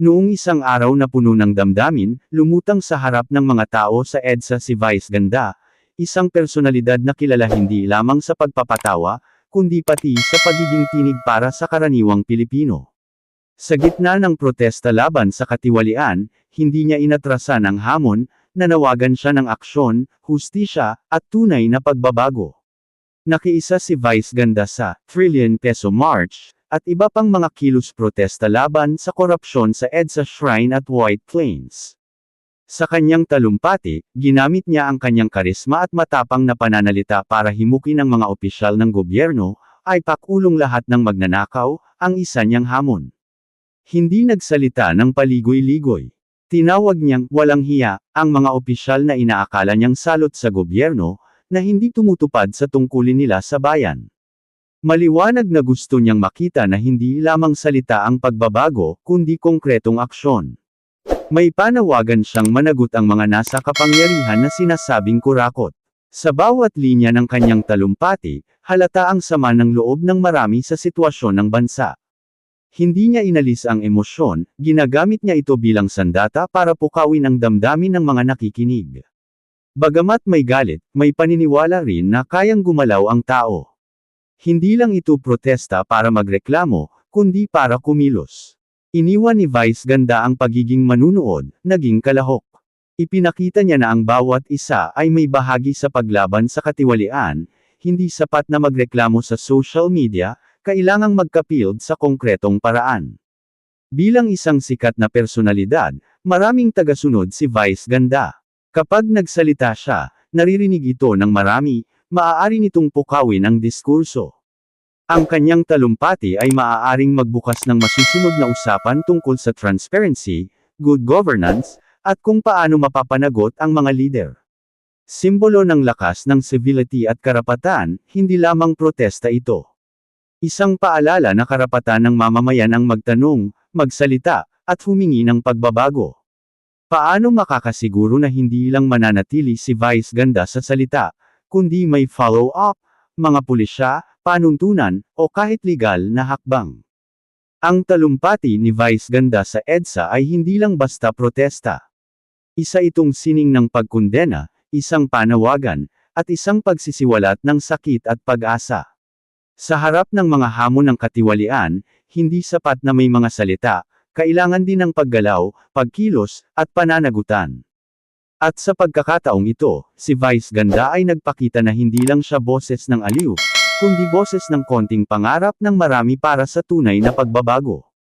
Noong isang araw na puno ng damdamin, lumutang sa harap ng mga tao sa EDSA si Vice Ganda, isang personalidad na kilala hindi lamang sa pagpapatawa, kundi pati sa pagiging tinig para sa karaniwang Pilipino. Sa gitna ng protesta laban sa katiwalian, hindi niya inatrasan ang hamon, nanawagan siya ng aksyon, hustisya, at tunay na pagbabago. Nakiisa si Vice Ganda sa Trillion Peso March, at iba pang mga kilos protesta laban sa korupsyon sa EDSA Shrine at White Plains. Sa kanyang talumpati, ginamit niya ang kanyang karisma at matapang na pananalita para himukin ang mga opisyal ng gobyerno, ay pakulong lahat ng magnanakaw, ang isa niyang hamon. Hindi nagsalita ng paligoy-ligoy. Tinawag niyang walang hiya ang mga opisyal na inaakala niyang salot sa gobyerno, na hindi tumutupad sa tungkulin nila sa bayan. Maliwanag na gusto niyang makita na hindi lamang salita ang pagbabago, kundi konkretong aksyon. May panawagan siyang managot ang mga nasa kapangyarihan na sinasabing kurakot. Sa bawat linya ng kanyang talumpati, halata ang sama ng loob ng marami sa sitwasyon ng bansa. Hindi niya inalis ang emosyon, ginagamit niya ito bilang sandata para pukawin ang damdamin ng mga nakikinig. Bagamat may galit, may paniniwala rin na kayang gumalaw ang tao. Hindi lang ito protesta para magreklamo, kundi para kumilos. Iniwan ni Vice Ganda ang pagiging manunood, naging kalahok. Ipinakita niya na ang bawat isa ay may bahagi sa paglaban sa katiwalian, hindi sapat na magreklamo sa social media, kailangang magkapild sa konkretong paraan. Bilang isang sikat na personalidad, maraming tagasunod si Vice Ganda. Kapag nagsalita siya, naririnig ito ng marami, maaari nitong pukawin ang diskurso. Ang kanyang talumpati ay maaaring magbukas ng masusunod na usapan tungkol sa transparency, good governance, at kung paano mapapanagot ang mga leader. Simbolo ng lakas ng civility at karapatan, hindi lamang protesta ito. Isang paalala na karapatan ng mamamayan ang magtanong, magsalita, at humingi ng pagbabago. Paano makakasiguro na hindi lang mananatili si Vice Ganda sa salita, kundi may follow-up, mga pulisya, panuntunan, o kahit legal na hakbang. Ang talumpati ni Vice Ganda sa EDSA ay hindi lang basta protesta. Isa itong sining ng pagkundena, isang panawagan, at isang pagsisiwalat ng sakit at pag-asa. Sa harap ng mga hamon ng katiwalian, hindi sapat na may mga salita, kailangan din ng paggalaw, pagkilos, at pananagutan. At sa pagkakataong ito, si Vice Ganda ay nagpakita na hindi lang siya boses ng aliw, kundi boses ng konting pangarap ng marami para sa tunay na pagbabago.